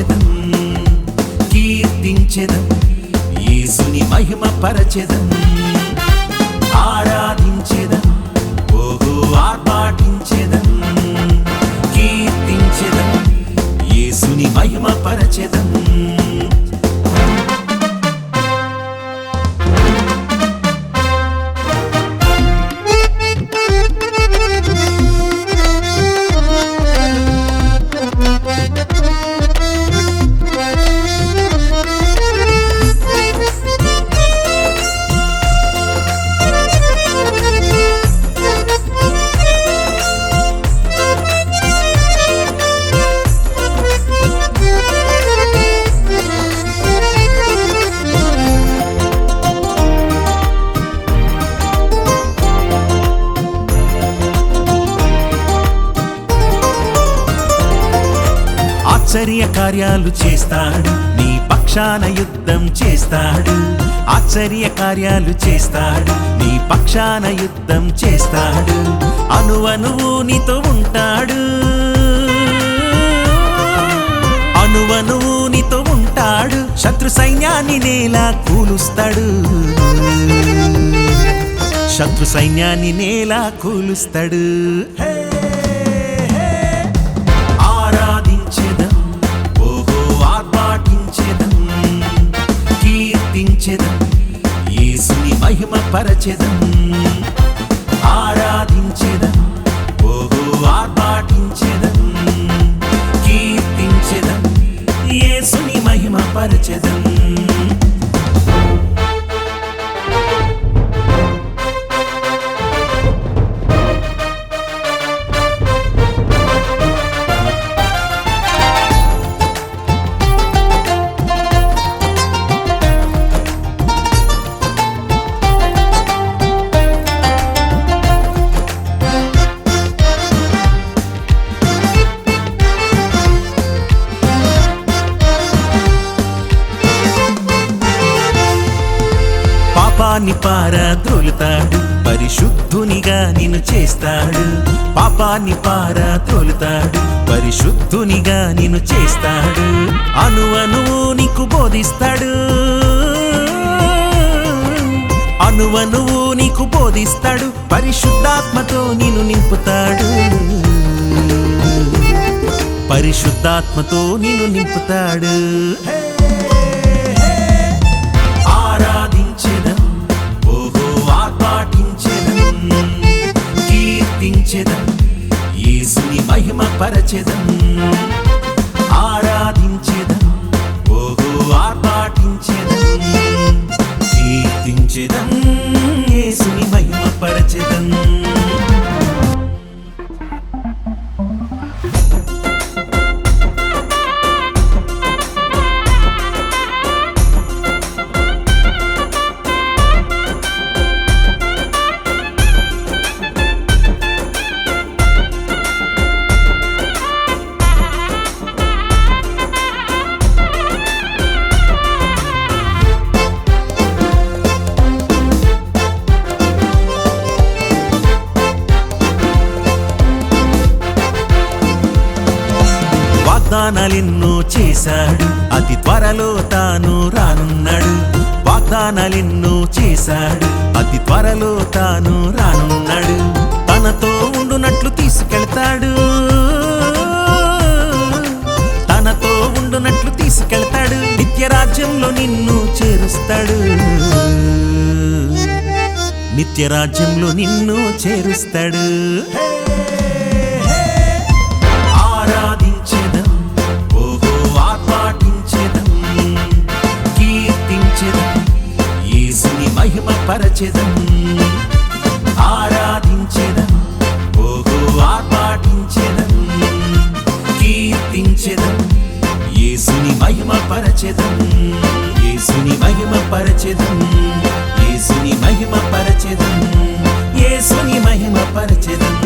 పరచెదం కీర్తించెదం యేసుని మహిమ పరచెదం ఆశ్చర్య కార్యాలు చేస్తాడు. నీ పక్షాన యుద్ధం చేస్తాడు. ఆశ్చర్య కార్యాలు చేస్తాడు. నీ పక్షాన యుద్ధం చేస్తాడు. అనువనువు నీతో ఉంటాడు. అనువనువు నీతో ఉంటాడు. శత్రు సైన్యాన్ని నేలా కూలుస్తాడు. శత్రు సైన్యాన్ని నేలా కూలుస్తాడు. హే, కీర్తించెదం యేసుని మహిమ పరచెదం ఆరాధించెదం. ఓహో ఆర్భాటించెదం. కీర్తించెదం. యేసుని మహిమ పరచెదం పాపాన్ని పారద్రోలుతాడు. పరిశుద్ధునిగా నిన్ను చేస్తాడు. పాపాన్ని పారద్రోలుతాడు. పరిశుద్ధునిగా నిన్ను చేస్తాడు. అను అనువు నీకు బోధిస్తాడు. అనువనువు నీకు బోధిస్తాడు. పరిశుద్ధాత్మతో నిన్ను నింపుతాడు. పరిశుద్ధాత్మతో నిన్ను నింపుతాడు. మహిమ వాగ్దానాలెన్నో చేశాడు. అతి త్వరలో తాను రానున్నాడు. వాగ్దానాలెన్నో చేశాడు. అతి త్వరలో తాను రానున్నాడు. తనతో ఉండునట్లు తీసుకెళ్తాడు. తనతో ఉండునట్లు తీసుకెళ్తాడు. నిత్యరాజ్యంలో నిన్ను చేరుస్తాడు. నిత్యరాజ్యంలో నిన్ను చేరుస్తాడు. హే కనపరచెదం ఆరాధించెదం ఓహో ఆర్పాటించెదం కీర్తించెదం యేసుని మహిమ పరచెదం యేసుని మహిమ పరచెదం యేసుని మహిమ పరచెదం యేసుని మహిమ పరచెదం